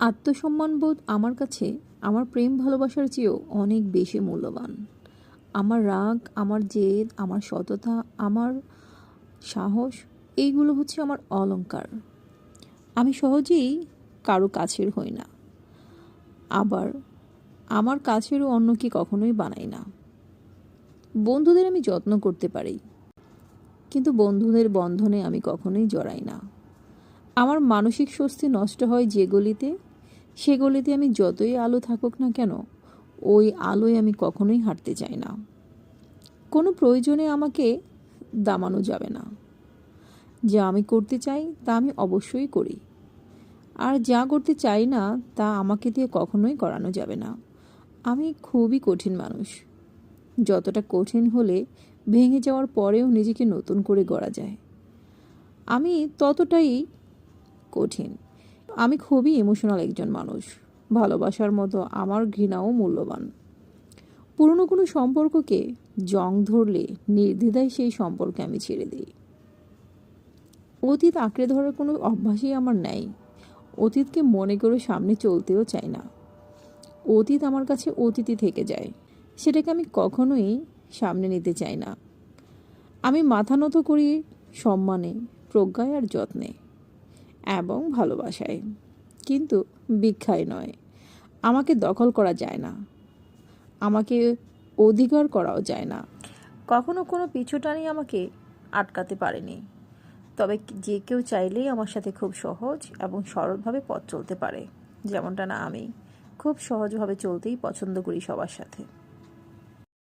আত্মসম্মানবোধ আমার কাছে আমার প্রেম ভালোবাসার চেয়েও অনেক বেশি মূল্যবান। আমার রাগ, আমার জেদ, আমার সততা, আমার সাহস, এইগুলো হচ্ছে আমার অলংকার। আমি সহজেই কারও কাছের হই না। আবার আমার কাছেরও অন্যকে কখনোই বানাই না। বন্ধুদের আমি যত্ন করতে পারি, কিন্তু বন্ধুদের বন্ধনে আমি কখনোই জড়াই না। আমার মানসিক স্বস্তি নষ্ট হয় যে গলিতে সে গলিতে আমি যতই আলো থাকুক না কেন, ওই আলোয় আমি কখনোই হাঁটতে চাই না। কোনো প্রয়োজনে আমাকে দামানো যাবে না। যা আমি করতে চাই, তা আমি অবশ্যই করি। আর যা করতে চাই না, তা আমাকে দিয়ে কখনোই করানো যাবে না। আমি খুবই কঠিন মানুষ। যতটা কঠিন হলে ভেঙে যাওয়ার পরেও নিজেকে নতুন করে গড়া যায়। আমি ততটাই কঠিন। আমি খুবই ইমোশনাল একজন মানুষ। ভালোবাসার মতো আমার ঘৃণাও মূল্যবান। পুরনো কোনো সম্পর্ককে জং ধরলে নির্দ্বিধায় সেই সম্পর্কে আমি ছেড়ে দিই। অতীত আঁকড়ে ধরার কোনো অভ্যাসই আমার নেই। অতীতকে মনে করে সামনে চলতেও চাই না। অতীত আমার কাছে অতীতই থেকে যায়। সেটাকে আমি কখনোই সামনে নিতে চাই না। আমি মাথা নত করি সম্মানে, প্রজ্ঞায় আর যত্নে। এবং ভালোবাসায়। কিন্তু ভিক্ষায় নয়। আমাকে দখল করা যায় না। আমাকে অধিকার করাও যায় না। কখনো কোনো পিছুটানি আমাকে আটকাতে পারেনি। তবে যে কেউ চাইলেই আমার সাথে খুব সহজ এবং সরলভাবে পথ চলতে পারে। যেমনটা না আমি। খুব সহজভাবে চলতেই পছন্দ করি সবার সাথে।